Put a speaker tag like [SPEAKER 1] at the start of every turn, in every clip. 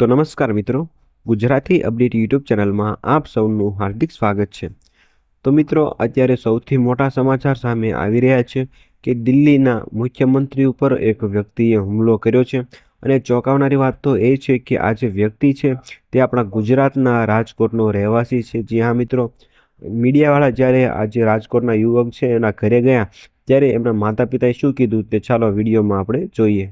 [SPEAKER 1] તો નમસ્કાર મિત્રો, ગુજરાતી અપડેટ યુટ્યુબ ચેનલમાં આપ સૌનું હાર્દિક સ્વાગત છે. તો મિત્રો, અત્યારે સૌથી મોટા સમાચાર સામે આવી રહ્યા છે કે દિલ્હીના મુખ્યમંત્રી ઉપર એક વ્યક્તિએ હુમલો કર્યો છે અને ચોંકાવનારી વાત તો એ છે કે આ જે વ્યક્તિ છે તે આપણા ગુજરાતના રાજકોટનો રહેવાસી છે. જી હા મિત્રો, મીડિયાવાળા જ્યારે આજે રાજકોટના યુવક છે એના ઘરે ગયા ત્યારે એમના માતા પિતાએ શું કીધું તે ચાલો વિડીયોમાં આપણે જોઈએ.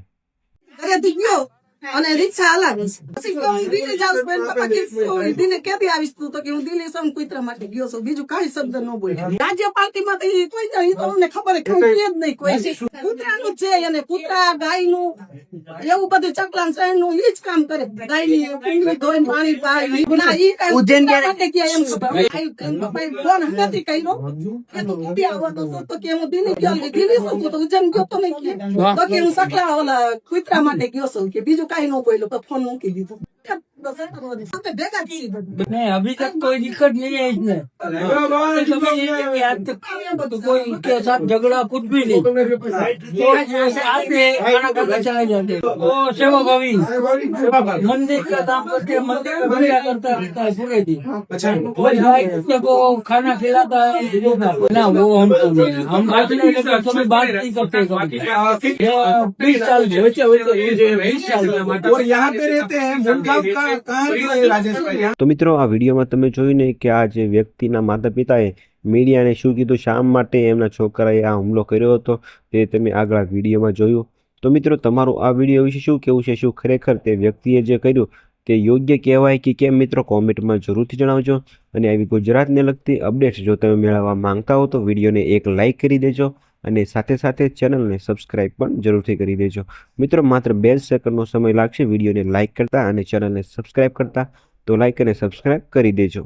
[SPEAKER 2] અને રિક્ષા હલાવે છે. પછી કેતી આવીશું દિલ્હી જાઉં બેન પપ્પા કે હું દિલ્હી ક્યાંથી આવીશ તું તો કે હું દિલ્હી સમ કુતરા માટે ગયો છું બીજું કઈ શબ્દ ન બોલ્યો રાજ્ય પાર્ટીમાં તો કોઈ જાય ઈ તો અમને ખબર કોઈ જ નહીં કોઈ. કૂતરાનું નું છે અને કૂતરા ગાયનું એવું બધું ચકલાનનું ઈ જ કામ કરે. ગાયની કુંડલી ધોઈને પાણી પાય ના ઈ કાંઈ કૂતરા માટે કે એમ ખબર ફોન નથી કર્યો. કે તું ક્યાંથી આવો તો શું? તો કે હું દિલ્હી ગયો દિલ્હી શું? તો ઉજ્જૈન ગયો તો નહીં તો કે હું સકલા ઓલા કૂતરા માટે ગયો છું કે બીજું kai no kwelo pa phon ke li bu thap
[SPEAKER 3] नहीं अभी तक कोई दिक्कत नहीं है इसमें। तो कोई के साथ झगड़ा कुछ भी नहीं। चले जाते सेवा भावी। मंदिर का काम करते मंदिर में बढ़िया करता रहता है पूरे दिन। वो को खाना खिलाता है ना वो हम तो हम बात कभी बात नहीं करते हाँ, बीस साल तो बीस साल
[SPEAKER 4] और यहाँ पे रहते हैं
[SPEAKER 1] તો મિત્રો, આ વિડીયોમાં તમે જોઈને કે આ જે વ્યક્તિના માતા પિતાએ મીડિયાને શું કીધું, શા માટે એમના છોકરાએ આ હુમલો કર્યો હતો, તે તમે આગળ વિડીયોમાં જોયું. તો મિત્રો, તમારું આ વીડિયો વિશે શું કેવું છે, શું ખરેખર તે વ્યક્તિએ જે કર્યું તે યોગ્ય કહેવાય કે કેમ મિત્રો કોમેન્ટમાં જરૂરથી જણાવજો. અને આવી ગુજરાતને લગતી અપડેટ્સ જો તમે મેળવવા માંગતા હો તો વિડીયોને એક લાઇક કરી દેજો અને સાથે સાથે ચેનલને સબસ્ક્રાઇબ પણ જરૂરથી કરી દેજો. મિત્રો માત્ર બે સેકન્ડનો સમય લાગશે વિડીયોને લાઇક કરતા અને ચેનલને સબસ્ક્રાઇબ કરતા તો લાઇક અને સબસ્ક્રાઇબ કરી દેજો.